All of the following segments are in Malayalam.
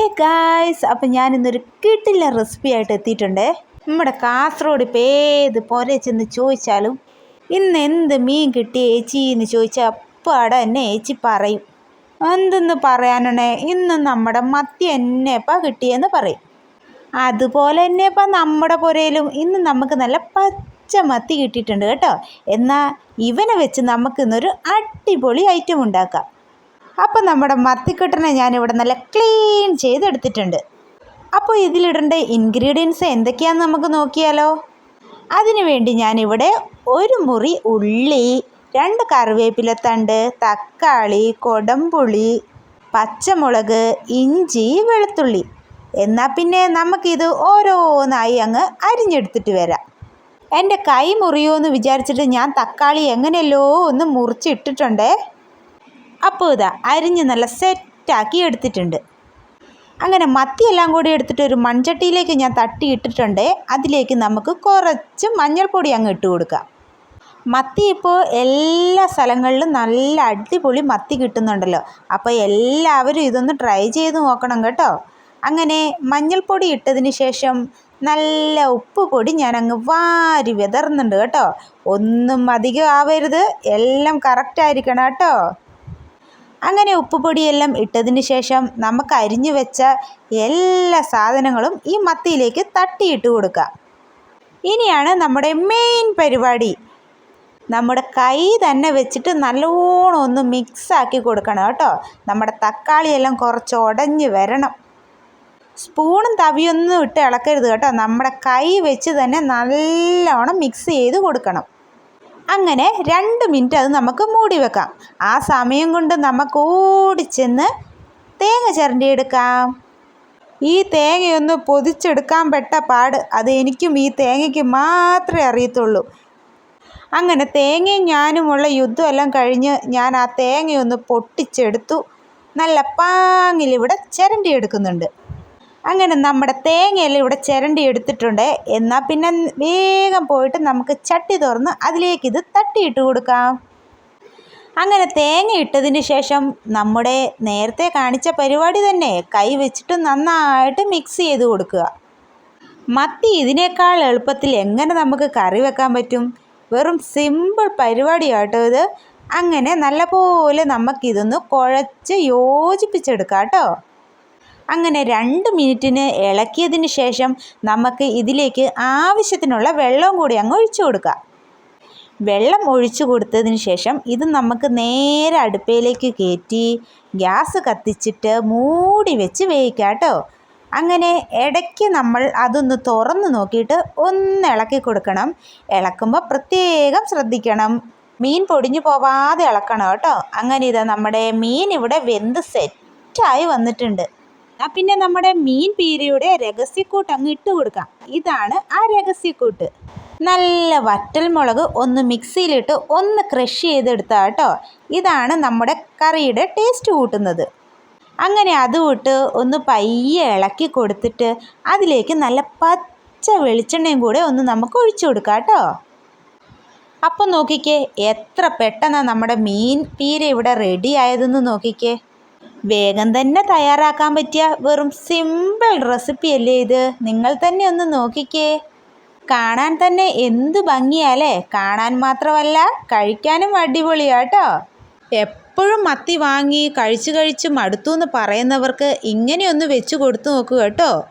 ഹേ ഗായ്സ് അപ്പം ഞാൻ ഇന്നൊരു കിട്ടില്ല റെസിപ്പി ആയിട്ട് എത്തിയിട്ടുണ്ട്. നമ്മുടെ കാസർഗോഡ് ഇപ്പോൾ ഏത് പോരെ ചെന്ന് ചോദിച്ചാലും ഇന്ന് എന്ത് മീൻ കിട്ടി ഏച്ചി എന്ന് ചോദിച്ചാൽ അപ്പം അവിടെ തന്നെ ഏച്ചി പറയും. എന്തെന്ന് പറയാനാണ്? ഇന്ന് നമ്മുടെ മത്തി എന്നെപ്പാ കിട്ടിയെന്ന് പറയും. അതുപോലെ തന്നെ ഇപ്പം നമ്മുടെ പുരയിലും ഇന്ന് നമുക്ക് നല്ല പച്ച മത്തി കിട്ടിയിട്ടുണ്ട് കേട്ടോ. എന്നാൽ ഇവനെ വെച്ച് നമുക്ക് ഇന്നൊരു അടിപൊളി ഐറ്റം ഉണ്ടാക്കാം. അപ്പം നമ്മുടെ മത്തിക്കെട്ടനെ ഞാനിവിടെ നല്ല ക്ലീൻ ചെയ്തെടുത്തിട്ടുണ്ട്. അപ്പോൾ ഇതിലിടേണ്ട ഇൻഗ്രീഡിയൻസ് എന്തൊക്കെയാണെന്ന് നമുക്ക് നോക്കിയാലോ? അതിനു വേണ്ടി ഞാനിവിടെ ഒരു മുറി ഉള്ളി രണ്ട് കറിവേപ്പിലത്തണ്ട് തക്കാളി കൊടംപുളി പച്ചമുളക് ഇഞ്ചി വെളുത്തുള്ളി. എന്നാൽ പിന്നെ നമുക്കിത് ഓരോന്നായി അങ്ങ് അരിഞ്ഞെടുത്തിട്ട് വരാം. എന്റെ കൈ മുറിയോ എന്ന് വിചാരിച്ചിട്ട് ഞാൻ തക്കാളി എങ്ങനെയല്ലോ ഒന്ന് മുറിച്ചിട്ടിട്ടുണ്ടേ. അപ്പോൾ ഇതാ അരിഞ്ഞ് നല്ല സെറ്റാക്കി എടുത്തിട്ടുണ്ട്. അങ്ങനെ മത്തിയെല്ലാം കൂടി എടുത്തിട്ട് ഒരു മൺചട്ടിയിലേക്ക് ഞാൻ തട്ടി ഇട്ടിട്ടുണ്ട് അതിലേക്ക് നമുക്ക് കുറച്ച് മഞ്ഞൾപ്പൊടി അങ്ങ് ഇട്ട് കൊടുക്കാം. മത്തി ഇപ്പോൾ എല്ലാ സ്ഥലങ്ങളിലും നല്ല അടിപൊളി മത്തി കിട്ടുന്നുണ്ടല്ലോ. അപ്പോൾ എല്ലാവരും ഇതൊന്ന് ട്രൈ ചെയ്ത് നോക്കണം കേട്ടോ. അങ്ങനെ മഞ്ഞൾപ്പൊടി ഇട്ടതിന് ശേഷം നല്ല ഉപ്പ് പൊടി ഞാൻ അങ്ങ് വാരി വിതറുന്നുണ്ട് കേട്ടോ. ഒന്നും അധികം ആവരുത്. എല്ലാം കറക്റ്റ് ആയിരിക്കണം കേട്ടോ. അങ്ങനെ ഉപ്പുപൊടിയെല്ലാം ഇട്ടതിന് ശേഷം നമുക്ക് അരിഞ്ഞു വെച്ച എല്ലാ സാധനങ്ങളും ഈ മത്തിയിലേക്ക് തട്ടിയിട്ട് കൊടുക്കുക. ഇനിയാണ് നമ്മുടെ മെയിൻ പരിപാടി. നമ്മുടെ കൈ തന്നെ വെച്ചിട്ട് നല്ലോണം ഒന്ന് മിക്സാക്കി കൊടുക്കണം കേട്ടോ. നമ്മുടെ തക്കാളിയെല്ലാം കുറച്ച് ഉടഞ്ഞ് വരണം. സ്പൂണും തവിയൊന്നും ഇട്ട് ഇളക്കരുത് കേട്ടോ. നമ്മുടെ കൈ വെച്ച് തന്നെ നല്ലോണം മിക്സ് ചെയ്ത് കൊടുക്കണം. അങ്ങനെ രണ്ട് മിനിറ്റ് അത് നമുക്ക് മൂടി വെക്കാം. ആ സമയം കൊണ്ട് നമുക്ക് ഓടിച്ചെന്ന് തേങ്ങ ചിരണ്ടി എടുക്കാം. ഈ തേങ്ങയൊന്ന് പൊതിച്ചെടുക്കാൻ പെട്ട പാട് അത് എനിക്കും ഈ തേങ്ങയ്ക്ക് മാത്രമേ അറിയത്തുള്ളൂ. അങ്ങനെ തേങ്ങയും ഞാനുമുള്ള യുദ്ധമെല്ലാം കഴിഞ്ഞ് ഞാൻ ആ തേങ്ങയൊന്ന് പൊട്ടിച്ചെടുത്തു. നല്ല പാങ്ങിലിവിടെ ചിരണ്ടിയെടുക്കുന്നുണ്ട് അങ്ങനെ നമ്മുടെ തേങ്ങയെല്ലാം ഇവിടെ ചിരണ്ടി എടുത്തിട്ടുണ്ട്. എന്നാൽ പിന്നെ വേഗം പോയിട്ട് നമുക്ക് ചട്ടി തുറന്ന് അതിലേക്ക് ഇത് തട്ടിയിട്ട് കൊടുക്കാം. അങ്ങനെ തേങ്ങ ഇട്ടതിന് ശേഷം നമ്മുടെ നേരത്തെ കാണിച്ച പരിപാടി തന്നെ. കൈ വെച്ചിട്ട് നന്നായിട്ട് മിക്സ് ചെയ്ത് കൊടുക്കുക. മത്തി ഇതിനേക്കാൾ എളുപ്പത്തിൽ എങ്ങനെ നമുക്ക് കറി വെക്കാൻ പറ്റും? വെറും സിമ്പിൾ പരിപാടിയാട്ടോ ഇത്. അങ്ങനെ നല്ലപോലെ നമുക്കിതൊന്ന് കുഴച്ച് യോജിപ്പിച്ചെടുക്കാം കേട്ടോ. അങ്ങനെ രണ്ട് മിനിറ്റിന് ഇളക്കിയതിന് ശേഷം നമുക്ക് ഇതിലേക്ക് ആവശ്യത്തിനുള്ള വെള്ളവും കൂടി അങ്ങ് ഒഴിച്ചു കൊടുക്കുക വെള്ളം ഒഴിച്ചു കൊടുത്തതിന് ശേഷം ഇത് നമുക്ക് നേരെ അടുപ്പയിലേക്ക് കയറ്റി ഗ്യാസ് കത്തിച്ചിട്ട് മൂടി വെച്ച് വേവിക്കാം കേട്ടോ. അങ്ങനെ ഇടയ്ക്ക് നമ്മൾ അതൊന്ന് തുറന്ന് നോക്കിയിട്ട് ഒന്ന് ഇളക്കി കൊടുക്കണം. ഇളക്കുമ്പോൾ പ്രത്യേകം ശ്രദ്ധിക്കണം. മീൻ പൊടിഞ്ഞു പോവാതെ ഇളക്കണം കേട്ടോ. അങ്ങനെ ഇതാ നമ്മുടെ മീൻ ഇവിടെ വെന്ത് സെറ്റായി വന്നിട്ടുണ്ട്. എന്നാൽ പിന്നെ നമ്മുടെ മീൻ പീരയുടെ രഹസ്യക്കൂട്ട് അങ്ങ് ഇട്ട് കൊടുക്കാം. ഇതാണ് ആ രഹസ്യക്കൂട്ട്. നല്ല വറ്റൽ മുളക് ഒന്ന് മിക്സിയിലിട്ട് ഒന്ന് ക്രഷ് ചെയ്തെടുത്താൽ കേട്ടോ. ഇതാണ് നമ്മുടെ കറിയുടെ ടേസ്റ്റ് കൂട്ടുന്നത്. അങ്ങനെ അത് വിട്ട് ഒന്ന് പയ്യെ ഇളക്കി കൊടുത്തിട്ട് അതിലേക്ക് നല്ല പച്ച വെളിച്ചെണ്ണയും കൂടെ ഒന്ന് നമുക്ക് ഒഴിച്ചു കൊടുക്കാം കേട്ടോ. അപ്പം നോക്കിക്കേ എത്ര പെട്ടെന്നാണ് നമ്മുടെ മീൻ പീര ഇവിടെ റെഡി ആയതെന്ന് നോക്കിക്കേ. വേഗം തന്നെ തയ്യാറാക്കാൻ പറ്റിയ വെറും സിമ്പിൾ റെസിപ്പി അല്ലേ ഇത്? നിങ്ങൾ തന്നെ ഒന്ന് നോക്കിക്കേ. കാണാൻ തന്നെ എന്ത് ഭംഗിയാലേ. കാണാൻ മാത്രമല്ല കഴിക്കാനും അടിപൊളിയാട്ടോ. എപ്പോഴും മത്തി വാങ്ങി കഴിച്ചു കഴിച്ച് മടുത്തു എന്ന് പറയുന്നവർക്ക് ഇങ്ങനെയൊന്ന് വെച്ച് കൊടുത്തു നോക്കുക കേട്ടോ.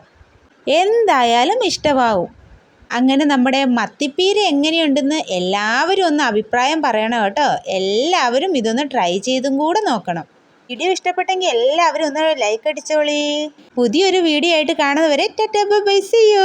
എന്തായാലും ഇഷ്ടമാവും. അങ്ങനെ നമ്മുടെ മത്തിപ്പീര എങ്ങനെയുണ്ടെന്ന് എല്ലാവരും ഒന്ന് അഭിപ്രായം പറയണം കേട്ടോ. എല്ലാവരും ഇതൊന്ന് ട്രൈ ചെയ്തും കൂടെ നോക്കണം. വീഡിയോ ഇഷ്ടപ്പെട്ടെങ്കിൽ എല്ലാവരും ഒന്ന് ലൈക്ക് അടിച്ചോളി. പുതിയൊരു വീഡിയോ ആയിട്ട് കാണുന്നവരെ ബൈ സിയോ